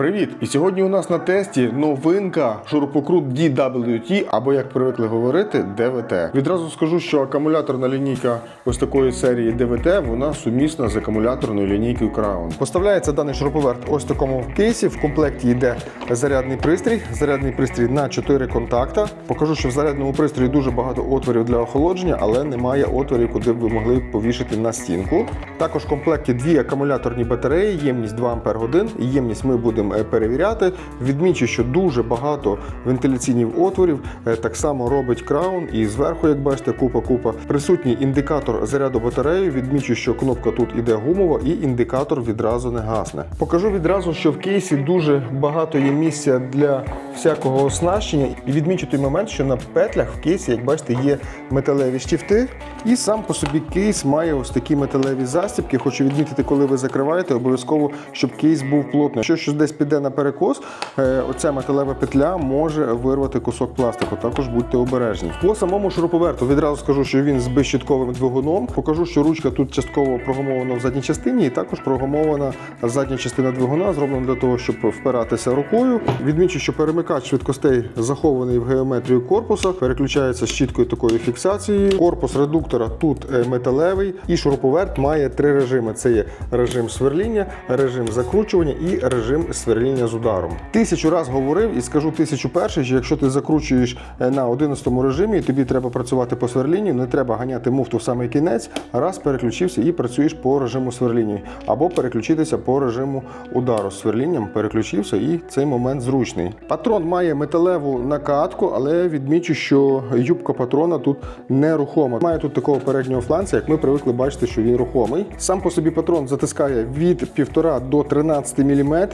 Привіт! І сьогодні у нас на тесті новинка шурупокрут DWT, або як привикли говорити, ДВТ. Відразу скажу, що акумуляторна лінійка ось такої серії ДВТ вона сумісна з акумуляторною лінійкою Crown. Поставляється даний шуруповерт ось в такому кейсі. В комплекті йде зарядний пристрій. Зарядний пристрій на 4 контакта. Покажу, що в зарядному пристрої дуже багато отворів для охолодження, але немає отворів, куди б ви могли повішати на стінку. Також в комплекті дві акумуляторні батареї, ємність 2 Ах. Ємність ми будемо е, перевіряти. Відмічу, що дуже багато вентиляційних отворів. Е, Так само робить краун і зверху, як бачите, купа-купа. Присутній індикатор заряду батареї. Відмічу, що кнопка тут іде гумова і індикатор відразу не гасне. Покажу відразу, що в кейсі дуже багато є місця для всякого оснащення. І відмічу той момент, що на петлях в кейсі, як бачите, є металеві штифти. І сам по собі кейс має ось такі металеві застібки. Хочу відмітити, коли ви закриваєте, обов'язково, щоб кейс був плотний. Якщо щось десь піде на перекос, е, оця металева петля може вирвати кусок пластику. Також будьте обережні. По самому шуруповерту відразу скажу, що він з безщитковим двигуном. Покажу, що ручка тут частково прогумована в задній частині, і також прогумована задня частина двигуна, зроблена для того, щоб впиратися рукою. Відмічу, що перемикач швидкостей захований в геометрію корпуса, переключається з чіткою такою фіксацією. Корпус редуктора тут е, металевий, і шуруповерт має три режими: це є режим сверління, режим закручування і режим сверління з ударом. Тисячу раз говорив і скажу тисячу перший, що якщо ти закручуєш е, на 11 режимі, і тобі треба працювати по сверлінню, не треба ганяти муфту в самий кінець, раз переключився і працюєш по режиму сверління. Або переключитися по режиму удару з сверлінням, переключився і цей момент зручний. Патрон має металеву накатку, але відмічу, що юбка патрона тут нерухома. Має тут такого переднього фланця, як ми привикли бачити, що він рухомий. Сам по собі патрон затискає від 1,5 до 13 мм,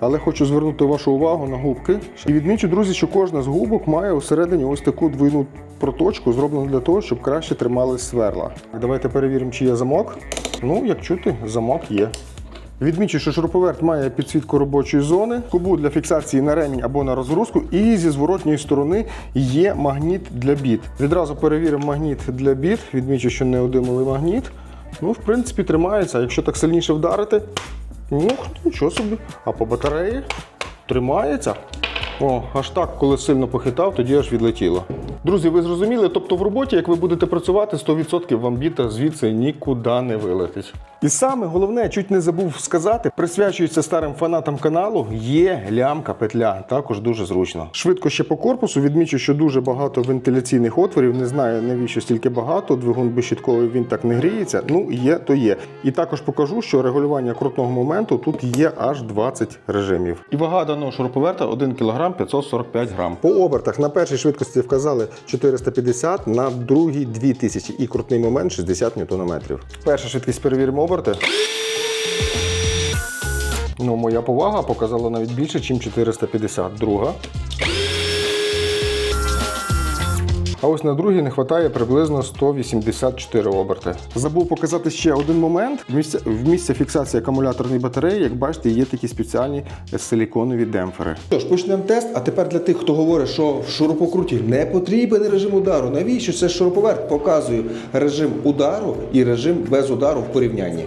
але хочу звернути вашу увагу на губки. І відмічу, друзі, що кожна з губок має усередині ось таку двойну проточку, зроблену для того, щоб краще тримались сверла. Давайте перевіримо, чи є замок. Ну, як чути, замок є. Відмічу, що шуруповерт має підсвітку робочої зони, кубу для фіксації на ремінь або на розгрузку, і зі зворотньої сторони є магніт для біт. Відразу перевіримо магніт для біт. Відмічу, що неодимовий магніт. Ну, в принципі, тримається. Якщо так сильніше вдарити, ну нічого собі. А по батареї тримається. О, аж так, коли сильно похитав, тоді аж відлетіло. Друзі, ви зрозуміли? Тобто в роботі, як ви будете працювати, 100% вам біта звідси нікуди не вилетить. І саме головне, чуть не забув сказати, присвячується старим фанатам каналу, є лямка петля, також дуже зручно. Швидко ще по корпусу відмічу, що дуже багато вентиляційних отворів. Не знаю навіщо стільки багато. Двигун безщітковий він так не гріється. Ну є, то є. І також покажу, що регулювання крутного моменту тут є аж 20 режимів. І вага даного шуруповерта 1 кг 545 грам. По обертах на першій швидкості вказали 450, на другий 2000 і крутний момент 60 Нм. Перша швидкість перевіримо оберти. Ну, моя повага показала навіть більше, ніж 450. Друга. А ось на другій не вистачає приблизно 184 оберти. Забув показати ще один момент. В місці, в місці фіксації акумуляторної батареї, як бачите, є такі спеціальні силіконові демпфери. Тож, почнемо тест. А тепер для тих, хто говорить, що в шурупокруті не потрібен режим удару. Навіщо це шуруповерт? Показую режим удару і режим без удару в порівнянні.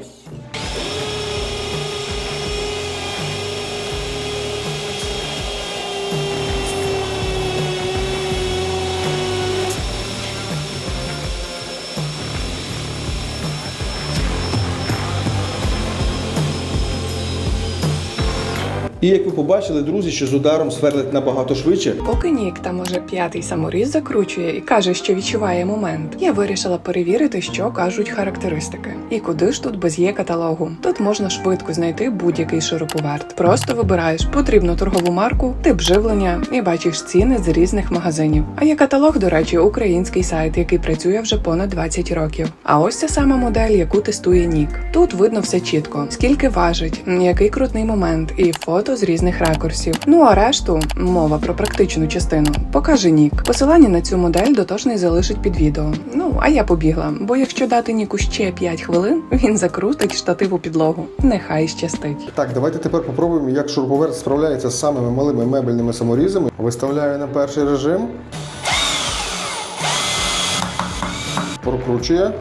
І як ви побачили, друзі, що з ударом сверлить набагато швидше, Поки Нік там уже п'ятий саморіз закручує і каже, що відчуває момент, я вирішила перевірити, що кажуть характеристики. І куди ж тут без є каталогу. Тут можна швидко знайти будь-який шуруповерт. Просто вибираєш потрібну торгову марку, тип живлення і бачиш ціни з різних магазинів. А є каталог, до речі, український сайт, який працює вже понад 20 років. А ось ця сама модель, яку тестує Нік. Тут видно все чітко: скільки важить, який крутний момент, і фото з різних ракурсів. Ну а решту мова про практичну частину покаже Нік. Посилання на цю модель дотошний залишить під відео. Ну а я побігла, бо якщо дати Ніку ще 5 хвилин, він закрутить штатив у підлогу. Нехай щастить. Так, давайте тепер попробуємо, як шуруповерт справляється з самими малими мебельними саморізами. Виставляю на перший режим. Прокручує.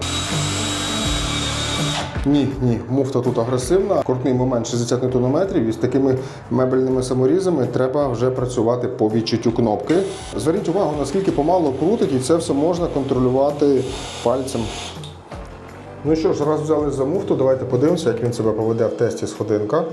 Ні, ні, муфта тут агресивна. Крутний момент 60 Нм і з такими мебельними саморізами треба вже працювати по відчуттю кнопки. Зверніть увагу, наскільки помало крутить, і це все можна контролювати пальцем. Ну що ж, раз взяли за муфту, давайте подивимося, як він себе поведе в тесті сходинка.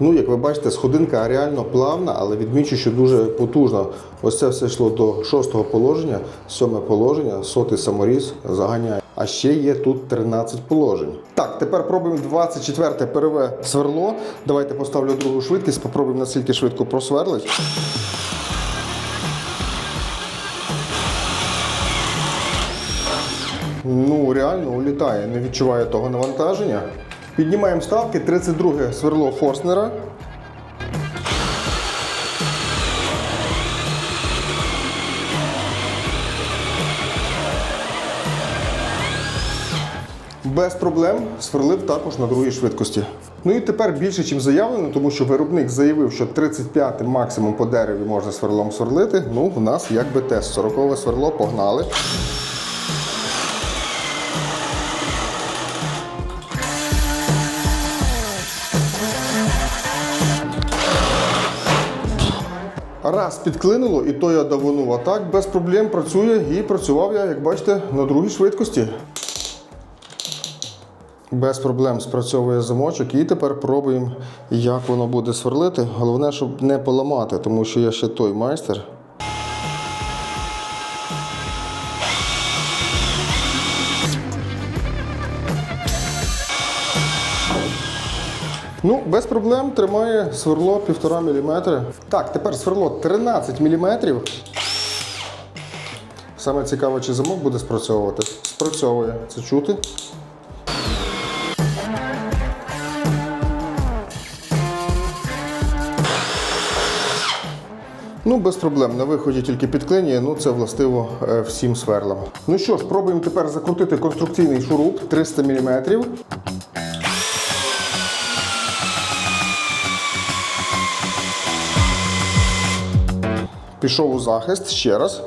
Ну, як ви бачите, сходинка реально плавна, але відмічу, що дуже потужна. Ось це все йшло до шостого положення, сьоме положення, сотий саморіз заганяє. А ще є тут 13 положень. Так, тепер пробуємо 24 переве сверло. Давайте поставлю другу швидкість, попробуємо наскільки швидко просверлить. Ну, реально улітає, не відчуває того навантаження. Піднімаємо ставки, 32 сверло Форснера. Без проблем сверлив також на другій швидкості. Ну і тепер більше, ніж заявлено, тому що виробник заявив, що 35 максимум по дереві можна сверлом сверлити. Ну, в нас якби тест. 40 сверло погнали. Раз підклинуло, і то я давонув, А так без проблем працює і працював я, як бачите, на другій швидкості. Без проблем спрацьовує замочок і тепер пробуємо, як воно буде сверлити. Головне, щоб не поламати, тому що я ще той майстер. Ну, без проблем тримає сверло 1,5 мм. Так, тепер сверло 13 мм. Саме цікаво, чи замок буде спрацьовувати. Спрацьовує. Це чути. Ну, без проблем. На виході тільки підклинює, ну це властиво е, всім сверлам. Ну що ж, пробуємо тепер закрутити конструкційний шуруп 300 мм. Пішов у захист ще раз.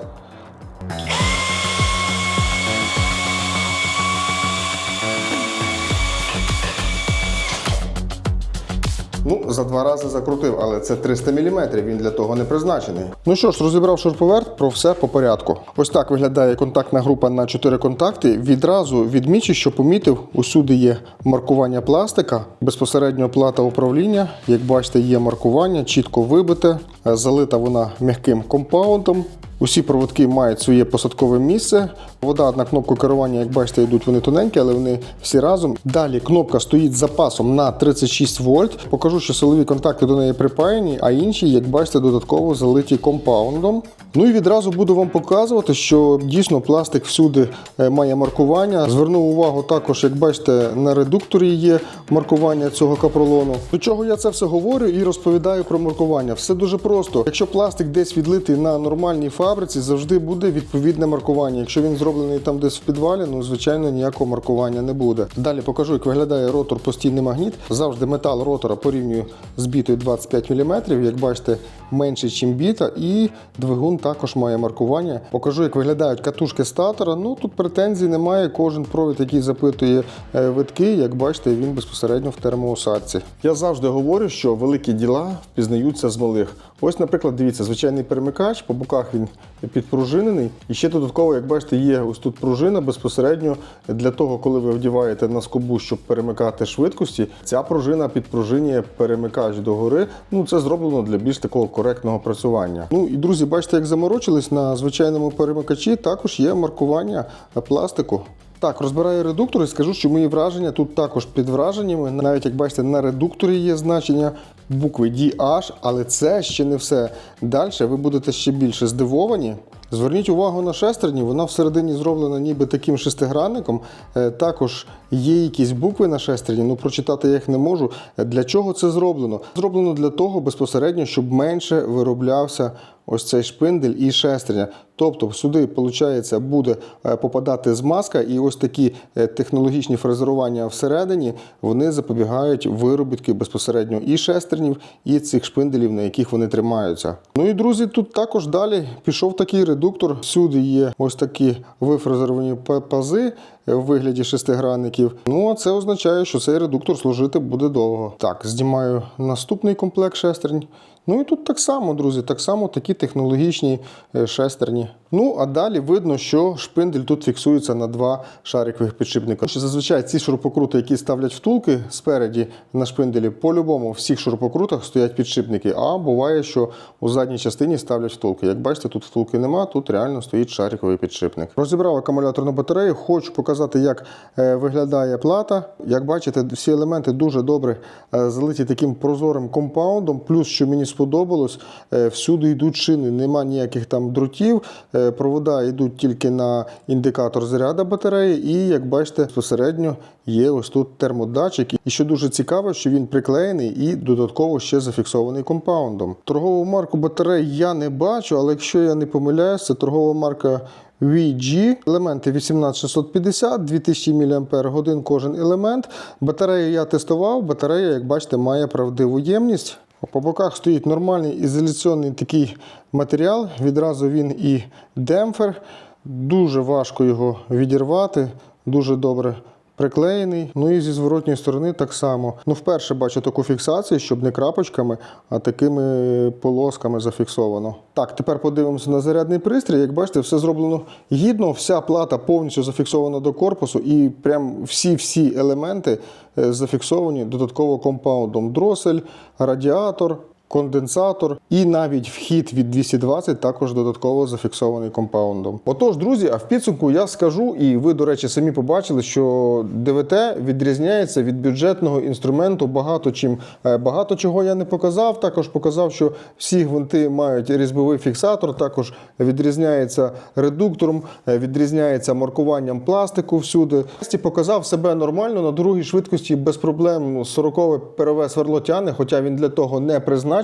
Ну, за два рази закрутив, але це 300 мм, він для того не призначений. Ну що ж, розібрав шурповерт, про все по порядку. Ось так виглядає контактна група на 4 контакти. Відразу відмічу, що помітив, усюди є маркування пластика, безпосередньо плата управління. Як бачите, є маркування, чітко вибите, залита вона м'яким компаундом. Усі проводки мають своє посадкове місце. Вода на кнопку керування, як бачите, йдуть вони тоненькі, але вони всі разом. Далі кнопка стоїть з запасом на 36 вольт. Покажу, що силові контакти до неї припаяні, а інші, як бачите, додатково залиті компаундом. Ну і відразу буду вам показувати, що дійсно пластик всюди е, має маркування. Звернув увагу також, як бачите, на редукторі є маркування цього капролону. До чого я це все говорю і розповідаю про маркування. Все дуже просто. Якщо пластик десь відлитий на нормальній фабриці, завжди буде відповідне маркування. Якщо він зроблений там десь в підвалі, ну звичайно ніякого маркування не буде. Далі покажу, як виглядає ротор постійний магніт. Завжди метал ротора порівнюю з бітою 25 мм. Як бачите, менше, ніж біта, і двигун також має маркування. Покажу, як виглядають катушки статора. Ну тут претензій немає. Кожен провід, який запитує е, витки, як бачите, він безпосередньо в термоусадці. Я завжди говорю, що великі діла впізнаються з малих. Ось, наприклад, дивіться, звичайний перемикач, по боках він підпружинений. І ще додатково, як бачите, є ось тут пружина безпосередньо для того, коли ви вдіваєте на скобу, щоб перемикати швидкості. Ця пружина підпружинює перемикач догори. Ну це зроблено для більш такого коректного працювання. Ну і друзі, бачите, як заморочились на звичайному перемикачі, також є маркування пластику. Так, розбираю редуктор і скажу, що мої враження тут також під враженнями. Навіть як бачите, на редукторі є значення букви DH, але це ще не все. Далі ви будете ще більше здивовані. Зверніть увагу на шестерні, вона всередині зроблена ніби таким шестигранником. Е, Також є якісь букви на шестерні, ну прочитати я їх не можу. Е, Для чого це зроблено? Зроблено для того безпосередньо, щоб менше вироблявся ось цей шпиндель і шестерня. Тобто сюди, виходить, буде е, попадати змазка, і ось такі технологічні фрезерування всередині вони запобігають виробітки безпосередньо і шестернів, і цих шпинделів, на яких вони тримаються. Ну і друзі, тут також далі пішов такий редуктор. Всюди є ось такі вифрезеровані па- пази е, в вигляді шестигранників. Ну а це означає, що цей редуктор служити буде довго. Так, знімаю наступний комплект шестернь. Ну і тут так само, друзі, так само такі технологічні е, шестерні. Ну а далі видно, що шпиндель тут фіксується на два шарикових підшипника. Що зазвичай ці шурупокрути, які ставлять втулки спереді на шпинделі, по-любому в всіх шурупокрутах стоять підшипники. А буває, що у задній частині ставлять втулки. Як бачите, тут втулки нема, тут реально стоїть шариковий підшипник. Розібрав акумуляторну батарею, хочу показати, як е, виглядає плата. Як бачите, всі елементи дуже добре е, залиті таким прозорим компаундом. Плюс, що мені сподобалось, е, всюди йдуть шини, нема ніяких там дротів. Е, Провода йдуть тільки на індикатор заряду батареї, і як бачите, безпосередньо є ось тут термодатчик. І що дуже цікаво, що він приклеєний і додатково ще зафіксований компаундом. Торгову марку батарей я не бачу, але якщо я не помиляюсь, це торгова марка. VG, елементи 18650, 2000 мАч кожен елемент. Батарею я тестував. Батарея, як бачите, має правдиву ємність. По боках стоїть нормальний ізоляційний такий матеріал. Відразу він і демпфер. Дуже важко його відірвати, дуже добре приклеєний. Ну і зі зворотньої сторони так само. Ну, вперше бачу таку фіксацію, щоб не крапочками, а такими полосками зафіксовано. Так, тепер подивимося на зарядний пристрій. Як бачите, все зроблено гідно. Вся плата повністю зафіксована до корпусу, і прям всі-всі елементи е, зафіксовані додатково компаундом. Дросель, радіатор. Конденсатор і навіть вхід від 220 також додатково зафіксований компаундом. Отож, друзі, а в підсумку я скажу, і ви, до речі, самі побачили, що ДВТ відрізняється від бюджетного інструменту багато чим. Е, Багато чого я не показав. Також показав, що всі гвинти мають різьбовий фіксатор, також відрізняється редуктором, е, відрізняється маркуванням пластику всюди. Показав себе нормально на другій швидкості без проблем. 40 перове сверло тягне, хоча він для того не призначений.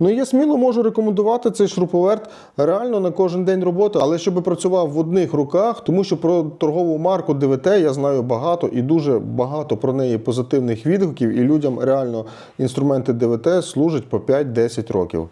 Ну я сміло можу рекомендувати цей шуруповерт реально на кожен день роботи, але щоб працював в одних руках, тому що про торгову марку ДВТ я знаю багато і дуже багато про неї позитивних відгуків. І людям реально інструменти ДВТ служать по 5-10 років.